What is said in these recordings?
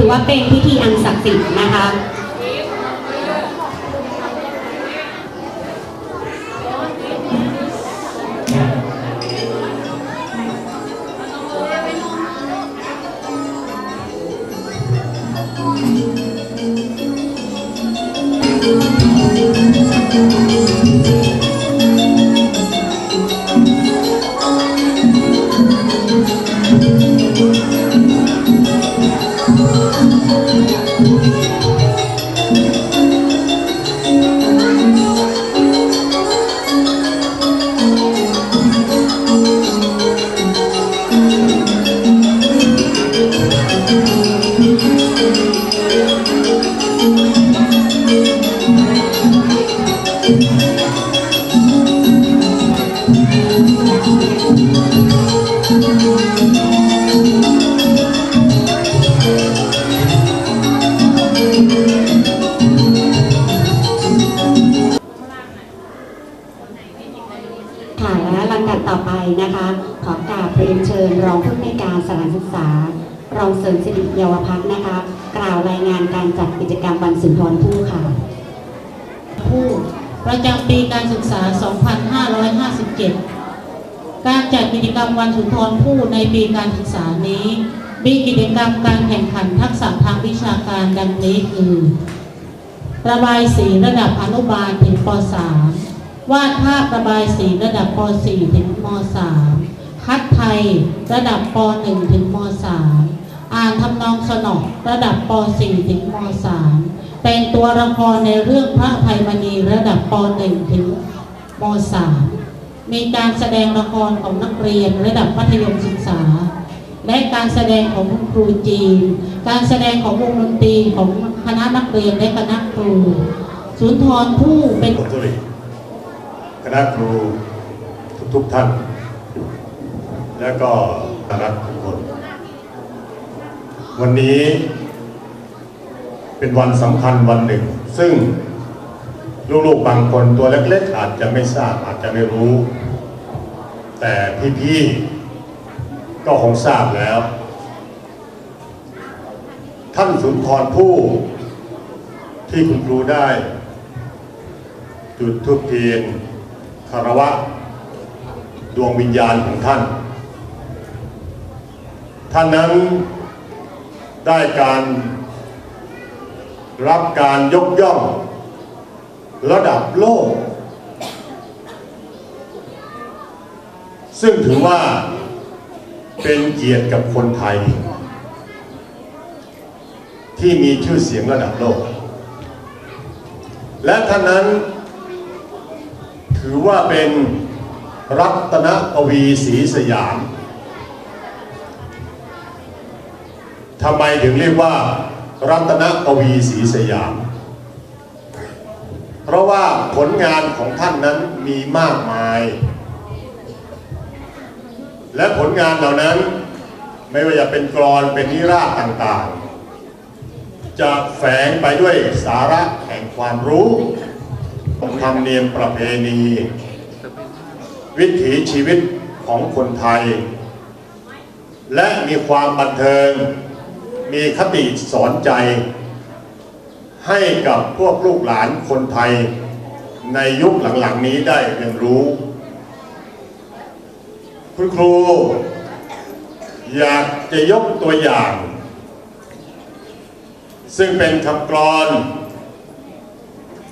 ถือว่าเป็นพิธีอันศักดิ์สิทธิ์นะคะ รองเสริมสิริเยาวพัฒน์นะคะ กล่าวรายงานการจัดกิจกรรมวันสุนทรภู่ค่ะ ผู้ประจำปีการศึกษา 2557 การจัดกิจกรรมวันสุนทรภู่ในปีการศึกษานี้ มีกิจกรรมการแข่งขันทักษะทางวิชาการดังนี้คือ ระบายสีระดับอนุบาลถึงป .3 วาดภาพระบายสีระดับป .4 ถึงม .3 คัดไทยระดับป .1 ถึงม .3 อ่านทำนองสนอระดับป .4 ถึงม .3 เป็นตัวละครในเรื่องพระภัยมณีระดับป .1 ถึงม .3 มีการแสดงละครของนักเรียนระดับมัธยมศึกษา และการแสดงของคุณครูจีน การแสดงของวงดนตรีของคณะนักเรียนและคณะครูสุนทรภู่เป็นคณะครูทุกๆท่าน และก็คณะทุกคน วันนี้เป็นวันสำคัญวันหนึ่ง ซึ่งลูกๆบางคนตัวเล็กๆ อาจจะไม่ทราบอาจจะไม่รู้ แต่พี่ๆก็คงทราบแล้ว ท่านสุนทรภู่ที่คุณครูได้ จุดทุกเทียนคารวะ ดวงวิญญาณของท่าน ท่านนั้น ได้การรับการยกย่อง ระดับโลก ซึ่งถือว่าเป็นเกียรติกับคนไทย ที่มีชื่อเสียงระดับโลก และท่านนั้น ถือว่าเป็นรัตนกวีศรีสยาม ทำไมถึงเรียกว่า รัตนกวีศรีสยาม เพราะว่าผลงานของท่านนั้นมีมากมาย และผลงานเหล่านั้นไม่ว่าจะเป็นกรอนเป็นนิราศต่างๆ จะแฝงไปด้วยสาระแห่งความรู้ธรรมเนียมประเพณี วิถีชีวิตของคนไทย และมีความบันเทิง มีคติสอนใจ ให้กับพวกลูกหลานคนไทยในยุคหลังๆนี้ได้เรียนรู้ คุณครู อยากจะยกตัวอย่าง ซึ่งเป็นคำกรอน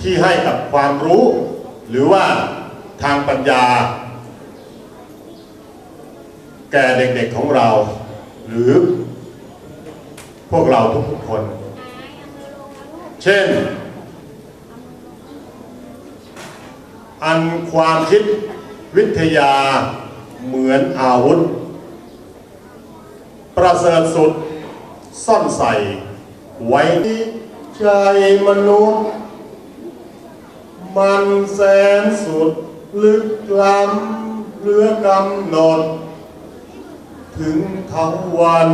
ที่ให้กับความรู้ หรือว่าทางปัญญา แก่เด็กๆของเรา หรือ พวกเราทุกๆคน เช่น อันความคิดวิทยาเหมือนอาวุธ ประเสริฐสุดซ่อนใส่ไว้ที่ใจมนุษย์ มันแสนสุดลึกล้ำเลือกำหนด ถึงเทาวัน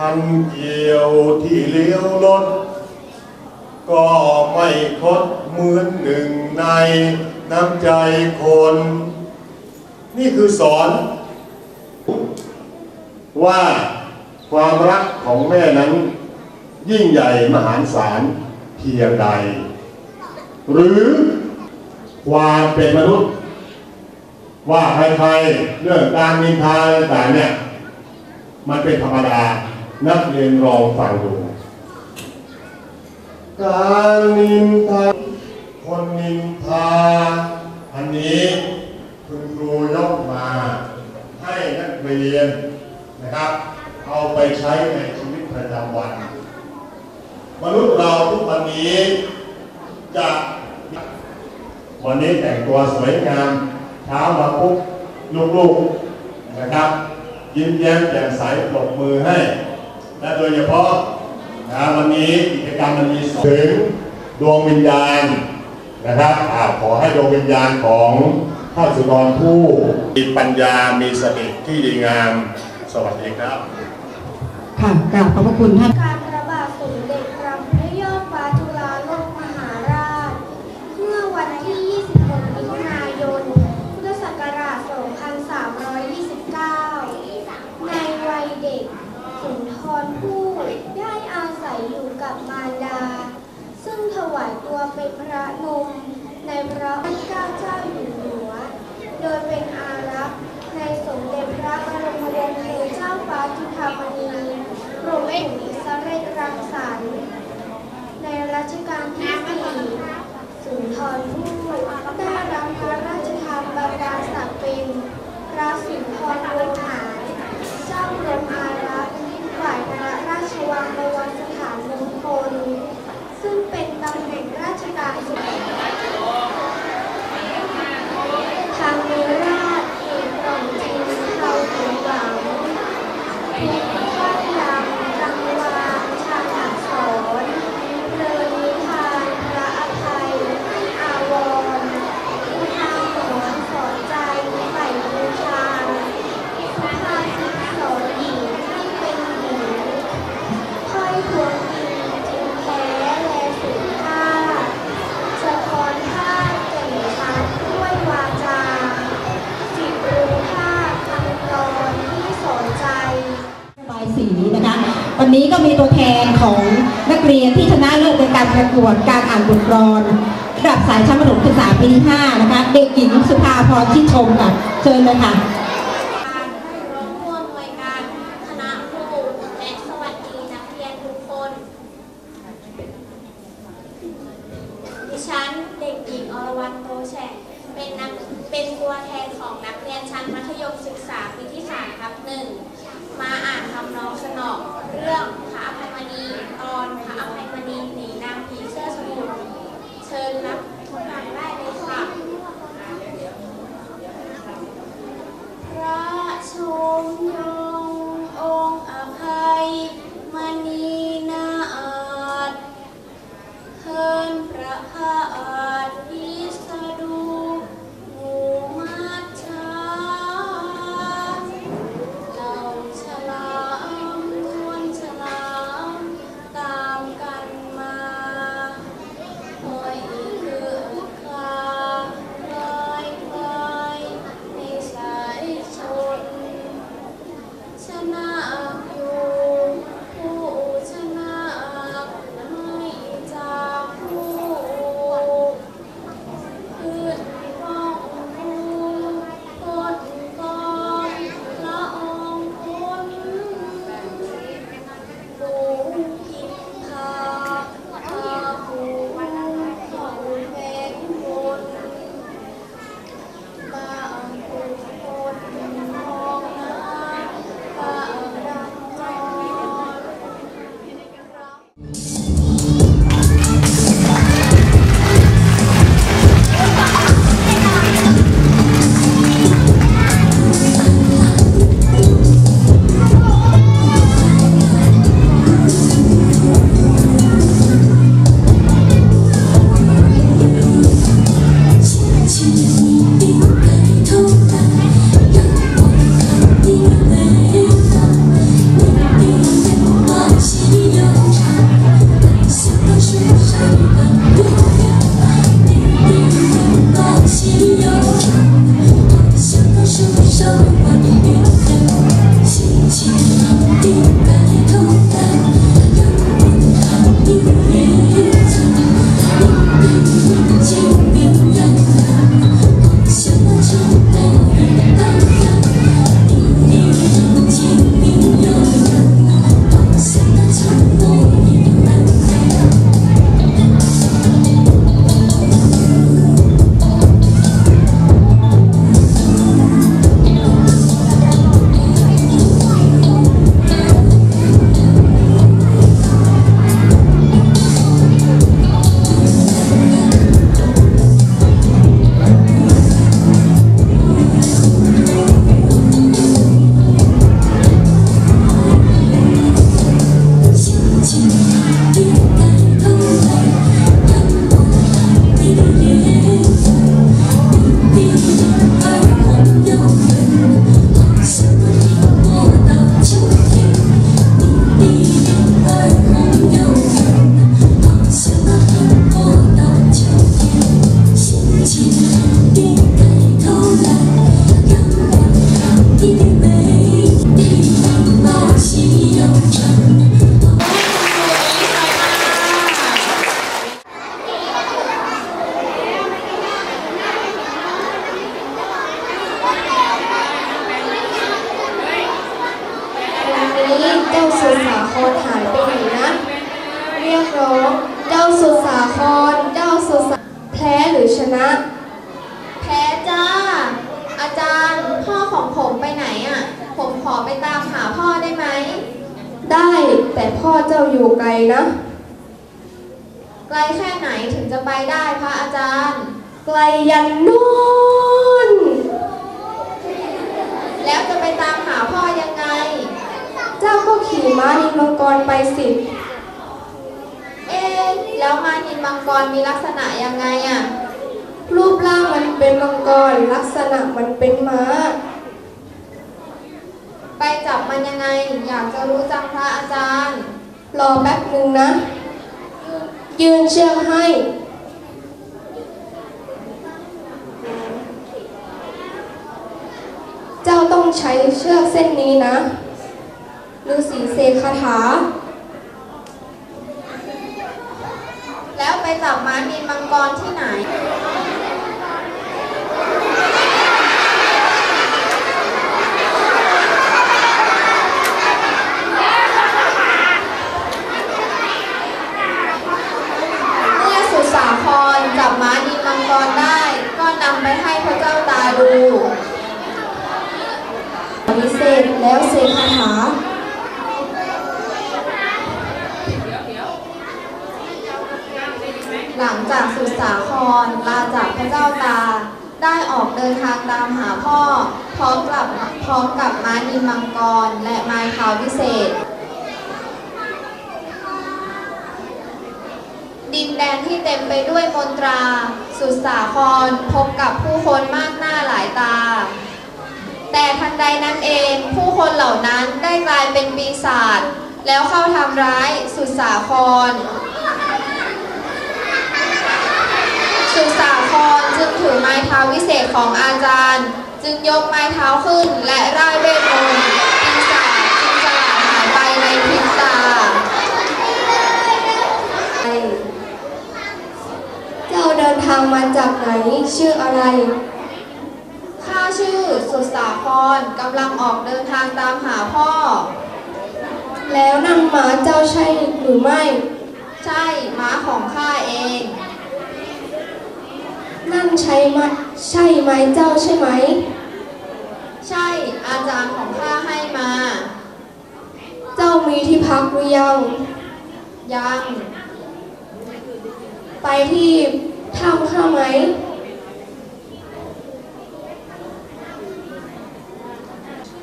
พันเกี่ยวที่เลี้ยวลดก็ไม่คดเหมือนหนึ่งในน้ำใจคน นี่คือสอน ว่าความรักของแม่นั้น ยิ่งใหญ่มหาศาลเพียงใด หรือความเป็นมนุษย์ ว่าใครๆเรื่องการนินทาต่างเนี่ย มันเป็นธรรมดา นักเรียนลองฟังดู การนินทาคนนินทา อันนี้คุณครูยกมาให้นักเรียนนะครับ เอาไปใช้ในชีวิตประจำวัน มนุษย์เราทุกวันนี้จะวันนี้แต่งตัวสวยงามเช้ามาปุ๊บลูกๆนะครับ ยิ้มแย้มแจ่มใสปรบมือให้ และโดยเฉพาะนะวันนี้กิจกรรมมันมีถึงดวงวิญญาณนะครับอาขอให้ดวงวิญญาณของท่าสุนทรผู้มีปัญญา มีสติที่ดีงาม สวัสดีครับ ค่ะกราบขอบพระคุณท่าน เป็นพระนมในพระพุทธเจ้าอยู่หัว โดยเป็นอารักษ์ในสมเด็จพระบรมวงศ์เธอเจ้าฟ้าจุฬามณีกรมหลวงอิสรศรังสรรค์ในรัชกาลที่สี่สุนทรภู่ได้รับพระราชทานบรรดาศักดิ์เป็นพระสุนทรวงศ์หาร เจ้ากรมอารักษ์ฝ่ายพระราชวังบวรสถานมงคล ซึ่งเป็นตำแหน่งราชการสุด ทางเนราชเอกกล่องจริงเราถึงหวังทุกข้าวยำกังวานชาอักษรเริญนิทานพระอภัยให้อาวรณ์อุทาหรณ์สอนใจใส่บูชาสุภาษิตสอนหญิงให้เป็นหญิงถ้อยทวงจริงจริงแท้แลสุดค่า สะท้อนภาพแจ่มชัดด้วยวาจา จิตรู้ภาพคำกลอนที่สอนใจ ระบายสีนะคะ วันนี้ก็มี ตัวแทนของนักเรียนที่ชนะเลิศในการประกวดการอ่านบทกลอนระดับสายชั้นประถมศึกษาปีที่5นะคะ เด็กหญิงสุภาพรชิดชมค่ะเชิญเลยค่ะการรวมผู้อำนวยการคณะครูและสวัสดีนักเรียนทุกคนดิฉันเด็กหญิงอรวรรณโตแฉะเป็นนักเป็นตัวแทนของนักเรียนชั้นมัธยมศึกษาปีที่สามทับหนึ่ง มาอ่านคำน้องสนองเรื่องพระอภัยมณีตอนพระอภัยมณีหนีนางผีเสื้อสมุทรเชิญรับทุกท่านได้เลยค่ะพระชมยงองค์อภัยมณีนาถเทินพระพาท พ่อเจ้าอยู่ไกลนะ ไกลแค่ไหนถึงจะไปได้พระอาจารย์ ไกลยันนู่น แล้วจะไปตามหาพ่อยังไง เจ้าก็ขี่ม้านินมังกรไปสิ เอ๊ะแล้วม้านินมังกรมีลักษณะยังไงอะรูปร่างมันเป็นมังกรลักษณะมันเป็นม้า ไปจับมันยังไง อยากจะรู้จังพระอาจารย์ รอแป๊บหนึ่งนะ ยืนเชือกให้ เจ้าต้องใช้เชือกเส้นนี้นะฤาษีเสกคาถา แล้วไปจับม้านินมังกรที่ไหน เมื่อสุสาครจับม้านินมัง กรได้ก็นำไปให้พระเจ้าตาดูวิเศษแล้วเสกคาถาหลังจากสุสาครลาจากพระเจ้าตา ได้ออกเดินทางตามหาพ่อ พร้อมกับพร้อมกับม้านิมังกร และไม้เท้าวิเศษ ดินแดนที่เต็มไปด้วยมนตรา สุสาครพบกับผู้คนมากหน้าหลายตา แต่ทันใดนั้นเองผู้คนเหล่านั้นได้กลายเป็นปีศาจแล้วเข้าทำร้ายสุสาคร สุสาครจึงถือไม้เท้าวิเศษของอาจารย์ จึงยกไม้เท้าขึ้นและร่ายเวทมนต์ปีศาจจึงสลายหายไปในพริบตา เจ้าเดินทางมาจาก ไหน ชื่ออะไร ข้าชื่อสุสาครกำลังออกเดินทางตามหาพ่อ แล้วนั่งม้าเจ้าใช่หรือไม่ ใช่ม้าของข้าเอง นั่นใช่ไหมใช่ไหมเจ้าใช่ไหม ใช่อาจารย์ของข้าให้มา เจ้ามีที่พักหรือยัง ยัง ไปที่ ถ้ำข้าไหม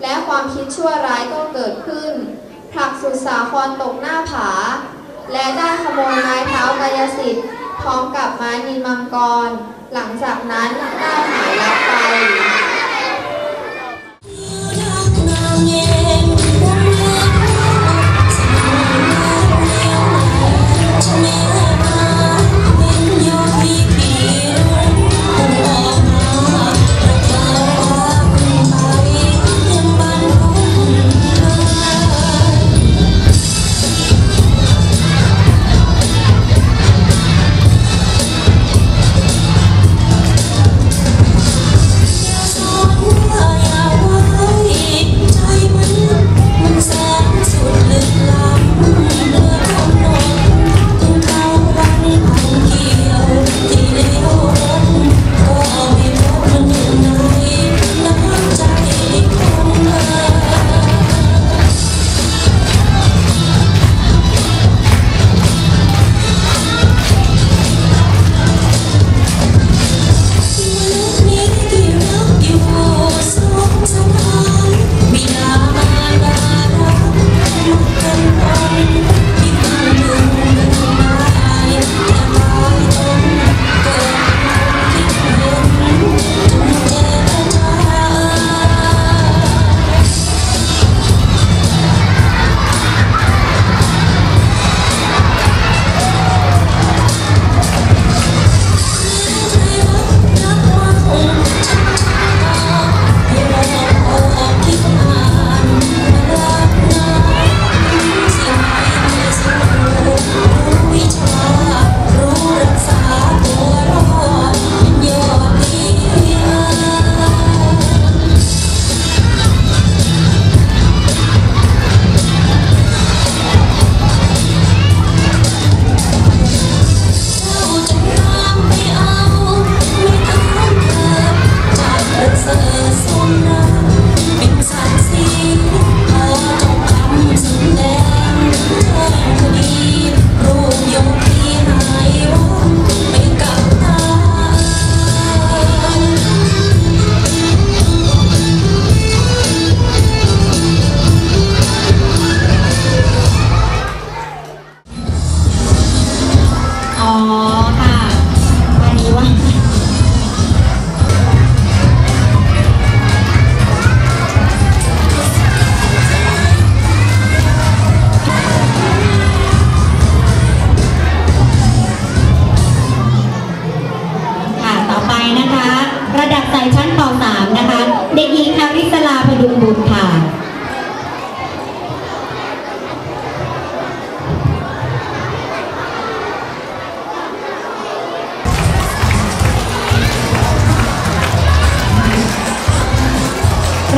และความคิดชั่วร้ายก็เกิดขึ้น ผลักสุสาครตกหน้าผา และได้ขโมยไม้เท้ากายสิทธิ์พร้อมกับไม้นินมังกร หลังจากนั้นได้หายลับไป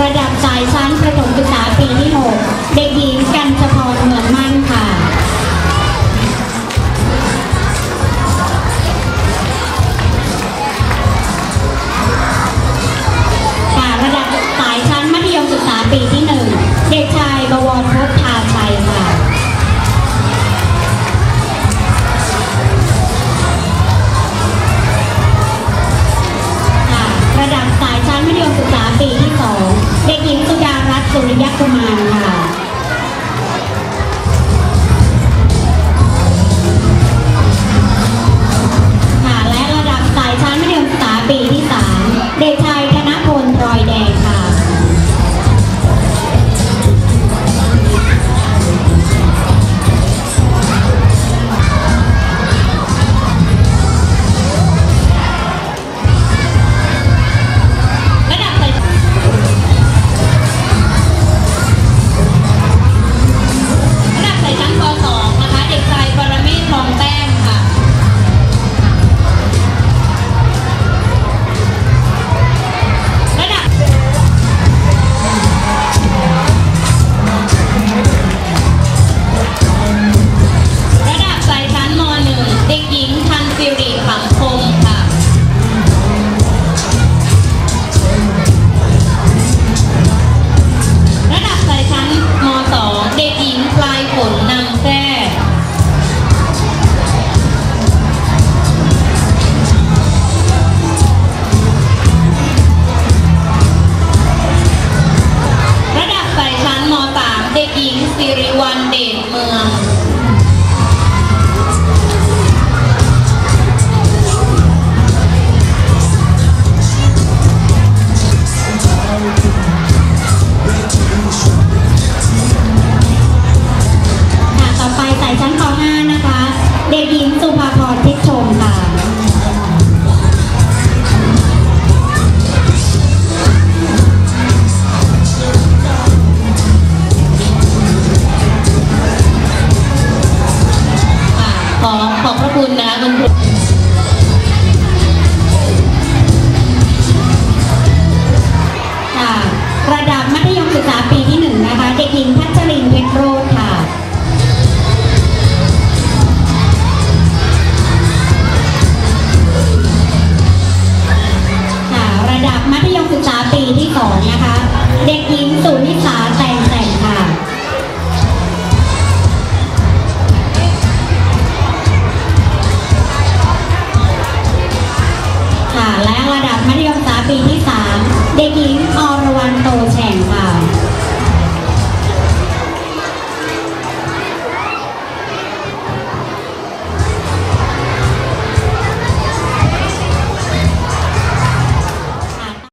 ระดับสายชั้นประถมศึกษาปีที่ 6